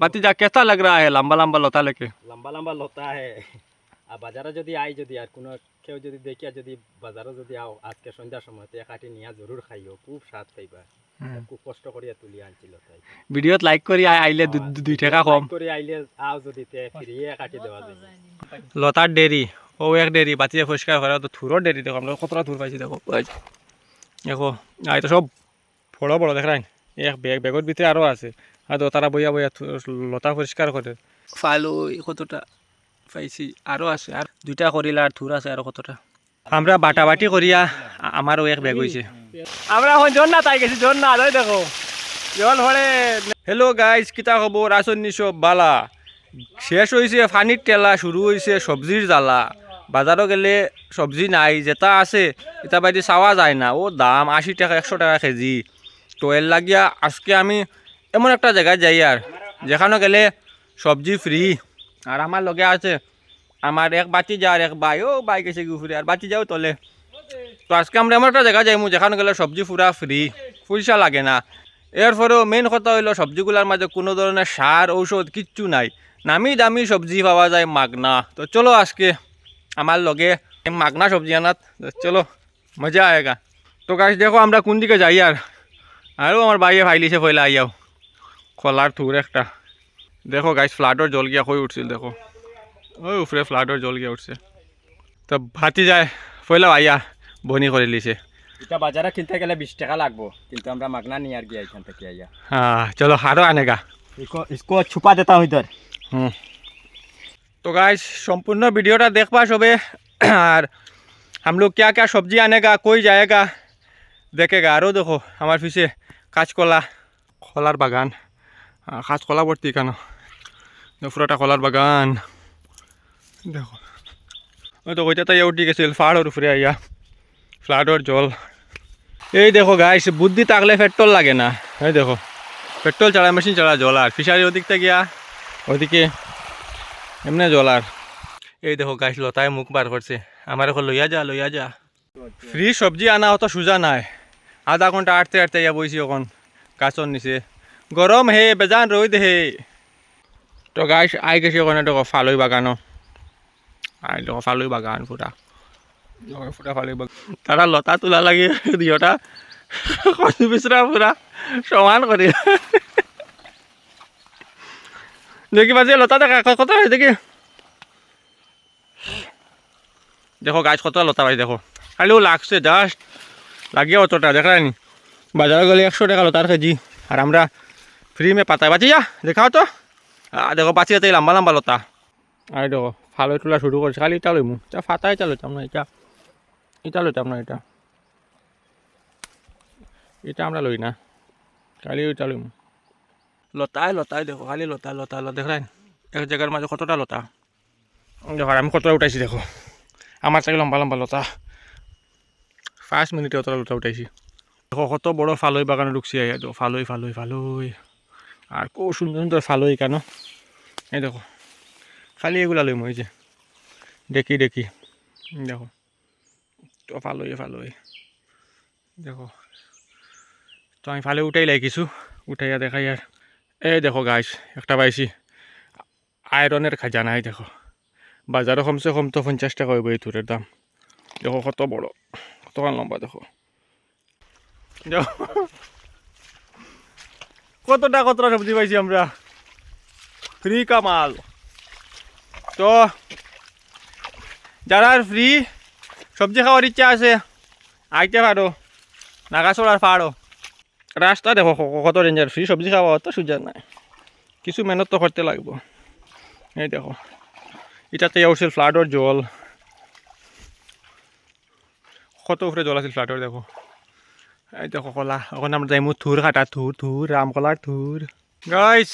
ভাতিজা কেসা লাগ রা লম্বা লম্বা লতা লেখে লম্বা লম্বা লতা হে আর বাজারে যদি আই যদি আর কোনো কেউ যদি দেখি যদি বাজারে যদি আও আজকে সন্ধ্যার সময় একাটি হাঁটি নিয়া জরুর খাইও খুব স্বাদ পাইবা খুব কষ্ট করে তুলি আনছিল তাই ভিডিওত লাইক করি আইলে দুই টাকা কম করে আইলে আও যদি তে ফিরিয়ে একাটি দেওয়া যায় লতার ডেরি ও এক ডেরি বাতিয়ে পরিষ্কার করে তো থুরো ডেরি দেখো আমরা কতটা থুর পাইছি দেখো দেখো আই তো সব বড় বড় দেখ এক ব্যাগ ব্যাগের ভিতরে আরও আছে আর তো তারা বইয়া বইয়া লতা পরিষ্কার করে ফালো কতটা পাইছি আরও আছে আর দুইটা করিলা আর থুর আছে আরও কতটা। আমরা বাটাবাটি করিয়া আমারও এক ব্যাগ হয়েছে আমরা এখন জন না তাই গেছি জন না তাই দেখো। জল ভরে। হ্যালো গাইস কিতা খবর আসন নিশো বালা। শেষ হয়েছে ফানির টেলা শুরু হয়েছে সবজির জ্বালা। বাজারও গেলে সবজি নাই যেটা আছে এটা বাইরে চাওয়া যায় না। ও দাম আশি টাকা একশো টাকা কেজি। তো এর লাগিয়া আজকে আমি এমন একটা জায়গায় যাই আর। যেখানে গেলে সবজি ফ্রি আর আমার লগে আছে, আমার এক বাতি যা আর এক বাই ও বাই গেছে গুফুরে আর বাতি যাও তলে। তো আজকে আমরা এমন একটা জায়গা যাইমু, যেখানে গেলে সবজি পুরা ফ্রি পয়সা লাগে না। এরপরেও মেইন কথা হইল, সবজিগুলোর মাঝে কোনো ধরনের সার, ঔষধ কিচ্ছু নাই। নামি দামি সবজি পাওয়া যায় মাগনা। তো চলো আজকে আমার লগে মাগনা সবজি আনাত। চলো, মজা আয়েগা। তো গাছ দেখো আমরা কোন দিকে যাই আর। আরও আমার বাইরে ফাইলিছে ফয়লা আইয়াও। খোলার থুর একটা। দেখো গাইস ফ্লাটর জল গিয়া হয়ে উঠছিল দেখো। ওই উফরে ফ্লাটর জল গিয়া উঠছে। তো ভাতি যায় পয়লা আইয়া বনি করে লিছে এটা বাজারে কিনতে গেলে বিশ টাকা লাগবো কিন্তু আমরা মাগনা নিয়ে আর গিয়া এখান থেকে আইয়া। হ্যাঁ চলো হারও আনেগা ইসকো ছুপা দেতা হুই হুম। তো গাইস সম্পূর্ণ ভিডিওটা দেখবা সবে আর हम लोग সবজি क्या কই आनेगा कोई দেখে গা আরও দেখো আমার পিছে কাঁচকলা খোলার বাগান। আহ, কাঁচকলা ভর্তি কেন? পুরোটা কলার বাগান। দেখো। ওই তো ওইটা তাই উঠি গেছিল ফাড়র উপরে আইয়া ফ্লাডর জল। এই দেখো গাইস বুদ্ধি থাকলে পেট্রোল লাগে না। এই দেখো পেট্রোল চালা মেশিন চালা জল আর ফিশারি ওদিকটা গিয়া ওদিকে এমনি জল আর এই দেখো গাছ লতায় মুখ বার করছে আমার এখন লইয়া যা লইয়া যা ফ্রি সবজি আনা অত সোজা নাই। আধা ঘণ্টা আটতে আটতে ইয়া বইছি এখন গাছর নিচে। গরম হে, বেজান রোদ হে। তো গাছ আই গেছে ওখানে দেখো ফালই বাগানো আই দেখো ফালই বাগান, ফুটা। পুরা ফালই বাগান। তারা লতা তোলা লাগে দিওটা কচু বিচরা পুরা সমান করে দেখি বাজে লতা দেখা কত হয় দেখি। দেখো গাছ কত লতা পাই দেখো। খালিও লাগছে জাস্ট লাগিয়ে অতটা, দেখা নি। বাজারে গেলে একশো টাকা লতার কেজি। আর আমরা ফ্রি মে পাতায় বাঁচি যা দেখাও তো আহ, দেখো বাঁচি যাতে লম্বা লম্বা লতা আর দেখো ফালো তোলা শুরু করছে খালি এটা লইমু এটা ফাতাই এটা লইতাম না এটা এটা লইতাম না এটা এটা আমরা লই না খালি ওইটা লইমু লতাই লতাই দেখো খালি লতা লতা লতা দেখাই এক জায়গার মাঝে কতটা লতা দেখো আমি কতটা উঠাইছি দেখো আমার চাই লম্বা লম্বা লতা পাঁচ মিনিটে অতটা লতা উঠাইছি দেখো কত বড় ফালই বাগানে ঢুকছি দেখো ফালই ফালই ফালই আর খুব সুন্দর সুন্দর ফালই কেন এই দেখো, খালি এগুলা লইম ওই যে দেখি দেখি দেখো, তো ফালই ফালই দেখো, তো আমি ফালে উঠাই লাই কিছু, উঠাইয়া দেখাই আর, এই দেখো গাছ একটা পাইছি, আয়রনের খাজানা এই দেখো বাজারে কমসে কম তো পঞ্চাশ টাকা হইব এই দাম, দেখো কত বড়, কতখান লম্বা দেখো দেখো। কতটা কতটা সবজি পাইছি আমরা? ফ্রি কামাল। তো, যারা ফ্রি সবজি খাওয়ার ইচ্ছা আছে, আইতে পারো। নাগাছড়ার পারো রাস্তা দেখো কত রেঞ্জার ফ্রি সবজি খাওয়া অত সুজা নাই। কিছু মেহনত তো করতে লাগবো। এই দেখো এটাতে উঠছিল ফ্লাডর জল। কত উপরে জল আছিল ফ্লাডর দেখো। এই দেখো কলা এখন আমরা যাইমু থুর কাটা থুর থুর রাম কলার থুর গাইস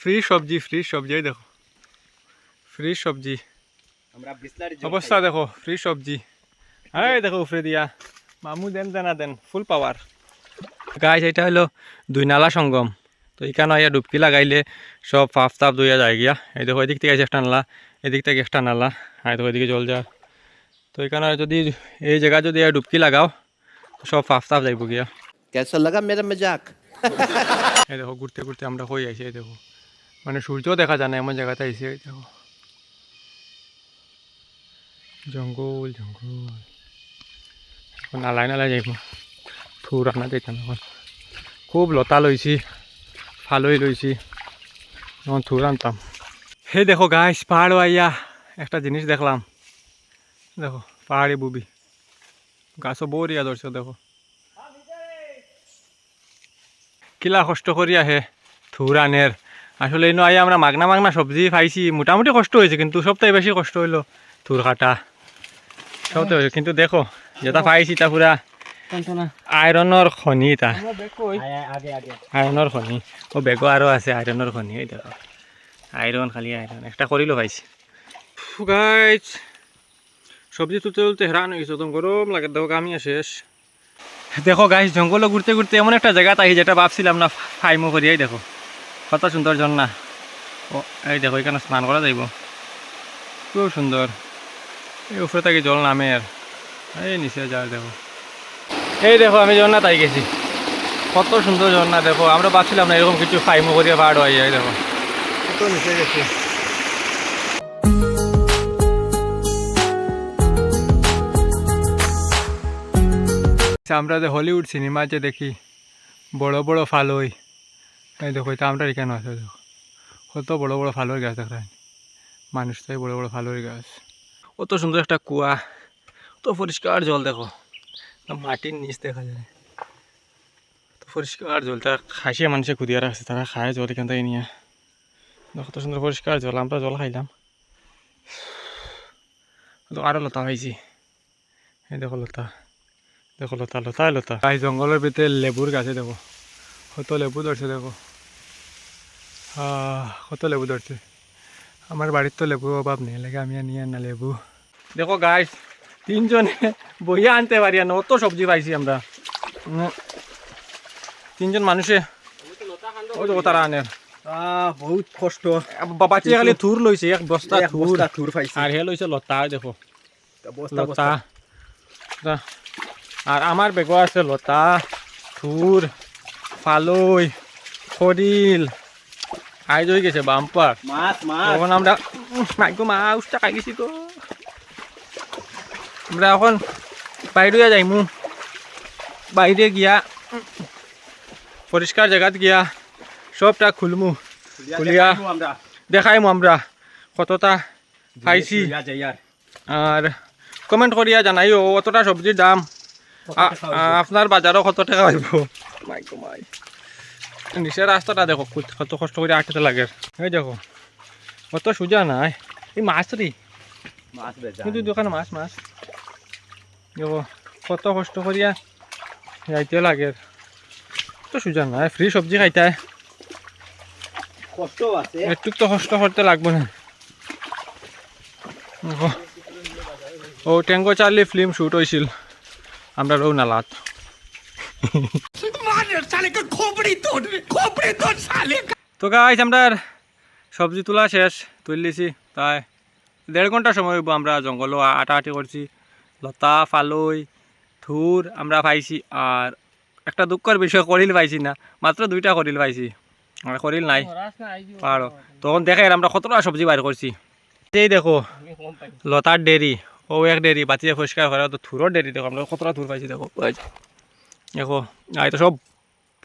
ফ্রি সবজি ফ্রি সবজি এই দেখো ফ্রি সবজি অবস্থা দেখো ফ্রি সবজি এই দেখো উপরে দিয়া মামু দেন দেনা দেন ফুল পাওয়ার গাছ এটা হলো দুই নালা সঙ্গম তো এখানে আইয়া ডুবকি লাগাইলে সব ফাফ তাপ দুইয়া যায় গিয়া এই দেখো এদিক থেকে আছে একটা নালা এদিক থেকে একটা নালা আর দেখো এদিকে জল যা তো এখানে যদি এই জায়গা যদি ডুবকি লাগাও সব আফতাব যাইব গিয়া। কেসা লাগা মেরা মজাক। এই দেখো ঘুরতে ঘুরতে আমরা হয়ে আইছি এই দেখো। মানে সূর্য দেখা যায় না এমন জায়গাতে আইছি এই দেখো। জঙ্গল জঙ্গল। নালায় নালায় যাইব। ফুর রান্না যাইতাম এখন। খুব লতা লইছি ফালই লইছি। এখন থুর আনতাম হে দেখো গাছ পাহাড় আইয়া একটা জিনিস দেখলাম। দেখো পাহাড়ি বুবি। গাছও বরিয়া ধরছে দেখো। কিলা কষ্ট করি আহে থুর আনের আসলে এনে আই আমরা মাগনা মাগনা সবজি পাইছি। মোটামুটি কষ্ট হয়েছে কিন্তু সবথেকে বেশি কষ্ট হইল থুর কাটা। সবথেকে বেশি কিন্তু দেখো যেটা পাইছি তা পুরা আইরনের খনি তা। আগে আগে। আইরনের খনি। ও বেগো আরও আছে আইরনের খনি এই দেখো। আইরন খালি আইরন একটা করিলো পাইছি। গাইছ সবজি তুলতে তুলতে হেরান হয়ে গেছে একদম গরম লাগে দেখো কামিয়া শেষ। দেখো গাইছ জঙ্গলে ঘুরতে ঘুরতে এমন একটা জায়গা তাই যেটা ভাবছিলাম না ফাইমো করিয়াই দেখো। কত সুন্দর ঝর্ণা। ও এই দেখো এখানে স্নান করা যাইব। খুব সুন্দর। এই উপরে থেকে জল নামে আর। এই নিচে যার দেখো। এই দেখো আমি ঝর্ণা তাই গেছি। কত সুন্দর ঝর্ণা দেখো। আমরা ভাবছিলাম না এরকম কিছু ফাইমো করিয়া পাহাড় হয়ে যায় দেখো। কত নিচে গেছি। আমরা যে হলিউড সিনেমা যে দেখি, বড় বড় ফালই। এই দেখো, এটা আমরা এখানে আছে দেখো। কত বড় বড় ফালুর গাছ দেখেন মানুষ তাই বড় বড় ফালুর গাছ। কত সুন্দর একটা কুয়া। কত পরিষ্কার জল, দেখো। মাটির নিচ দেখা যায়। তো পরিষ্কার জলটা খাসিয়ে মানুষে খুদিয়া রাখছে তারা খায় জল এখান থেকে নিয়ে। দেখো, কত সুন্দর পরিষ্কার জল, আমরা জল খাইলাম। তো আরও লতা হয়েছি। এই দেখো লতা। দেখো লতা লতা লতা। এই জঙ্গলের ভিতরে লেবুর গাছে দেখো। কত লেবু ধরছে দেখো। কত লেবু ধরছে। আমার বাড়ির তো লেবু অভাব নেই লাগে আমি আর নিয়ে না লেবু। দেখো গাছ তিনজনে বইয়া আনতে পারি না অত সবজি পাইছি আমরা। তিনজন মানুষে। ওই দেখো তারা আনে। বহুত কষ্ট। বাচ্চা খালি থুর লইছে এক বস্তা এক থুর। থুর পাইছি। আর হে লইছে লতা দেখো। বস্তা লতা। আর আমার বেগও আছে লতা থুর ফালই খরিল আইজ হয়ে গেছে বাম্পার। তখন আমরা মাইকো মা উষ্টা খাই গেছি তো আমরা এখন বাইরে যাইমু। বাইরে গিয়া পরিষ্কার জায়গাত গিয়া সবটা খুলমু। খুলিয়া দেখাইমু আমরা। কতটা পাইছি আর। কমেন্ট করিয়া জানাইও অতটা সবজির দাম। আপনার বাজারও কত টাকা হইব? মাই গো মাই। নিচের রাস্তাটা দেখো কত- কত কষ্ট করে আটতে লাগে। এই দেখো অত সোজা নাই এই মাছ রে। কিন্তু দোকানে মাছ মাছ। দেখো কত কষ্ট করিয়া যাইতে লাগে। তো সোজা নাই ফ্রি সবজি খাইতে। কষ্ট আছে। একটু তো কষ্ট করতে লাগবে না। দেখো। ও ট্যাঙ্গো চার্লি ফিল্ম শ্যুট হয়েছিল আমরা রৌ নালাত তো গাইজ আমরা সবজি তোলা শেষ তুললিছি তাই দেড় ঘণ্টা সময় হইব আমরা জঙ্গলও আটাআটি করছি। লতা ফালই থুর আমরা পাইছি। আর একটা দুঃখের বিষয় করিল পাইছি না। মাত্র দুইটা করিল পাইছি। আর করিল নাই। পাহাড় তখন দেখে আমরা কতটা সবজি বাইর করছি। এই দেখো লতার ডেরি ও এক ডেরি বাতিয়ে পরিষ্কার করে তো থুরোর ডেরি দেখো আমরা কতটা থুর পাইছি দেখো। দেখো আর এটা সব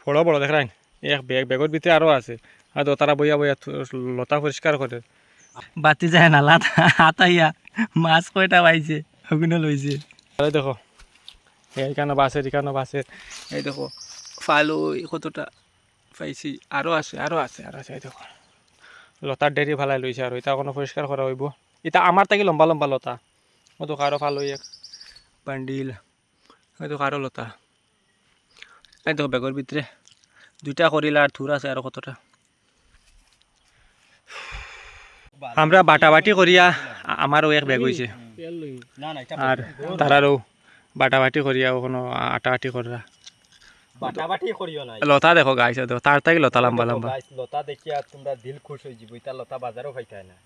বড় বড় দেখাই এক ব্যাগ ব্যাগের ভিতরে আরও আছে। আর তো তারা বইয়া বইয়া লতা পরিষ্কার করে বাতি যায় না লাত হাতাইয়া মাছ কয়টা পাইছে ওগুলো লইছে এই দেখো এইখানে বাসের এখানে বাসের এই দেখো ফালুই কতটা পাইছি আরও আছে আরও আছে আরও আছে এই দেখো। লতার ডেরি ভালাই লইছে আর এটা কোনো পরিষ্কার করা হইব। এটা আমার থাকি লম্বা লম্বা লতা। ও তো কারও ফালুই এক বান্ডিল এই তো কারও লতা। এই দেখো বেগর ভিতরে দুইটা করিল আর থুর আছে আর কতটা। আমরা বাটাবাটি করিয়া আমারও এক ব্যাগ হয়েছে না না এটা আর তারারও বাটাবাটি করিয়া ওখানে আটা আটি করা। বাটাবাটি করিও নাই। লতা দেখো গাইছে দেখো তার থেকে লতা লম্বা লম্বা। লতা দেখিয়া তোমরা দিল খুশ হয়ে যাব। লতা বাজারও পাইতাই না।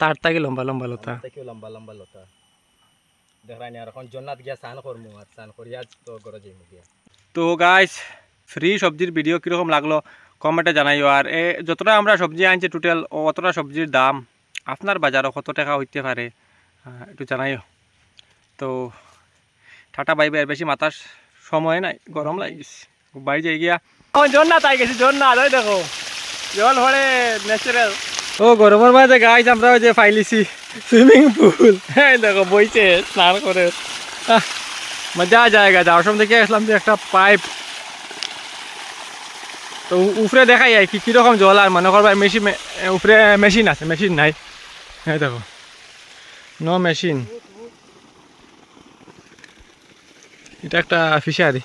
তার থেকে লম্বা লম্বা লতা? লম্বা লম্বা লতা? দেখাই আর এখন জন্নাত গিয়া স্নান করমু আর করিয়া তো গড়ে গিয়া। তো গাইস ফ্রি সবজির ভিডিও কীরকম লাগল কমেন্টে জানাইও আর এ যতটা আমরা সবজি আনছি টোটাল অতটা সবজির দাম আপনার বাজারও কত টাকা হইতে পারে একটু জানাইও। তো টাটা বাই বাই আর বেশি মাথার সময় নাই গরম লাগিস বাড়ি যাই গিয়া। ও জন্নাত আই গেছি জন্নাত ওই দেখো জল ভরে ন্যাচারাল ও গরমের মাঝে গাইছ আমরা ওই যে ফাইলিছি সুইমিং পুল হ্যাঁ দেখো বইছে স্নান করে। মজা জায়গা যাওয়ার সময় দেখে আসলাম যে একটা পাইপ তো উপরে দেখাই যায় কি কীরকম জল আর মনে করবার মেশিন উপরে মেশিন আছে মেশিন নাই। হ্যাঁ দেখো নো মেশিন এটা একটা ফিশারি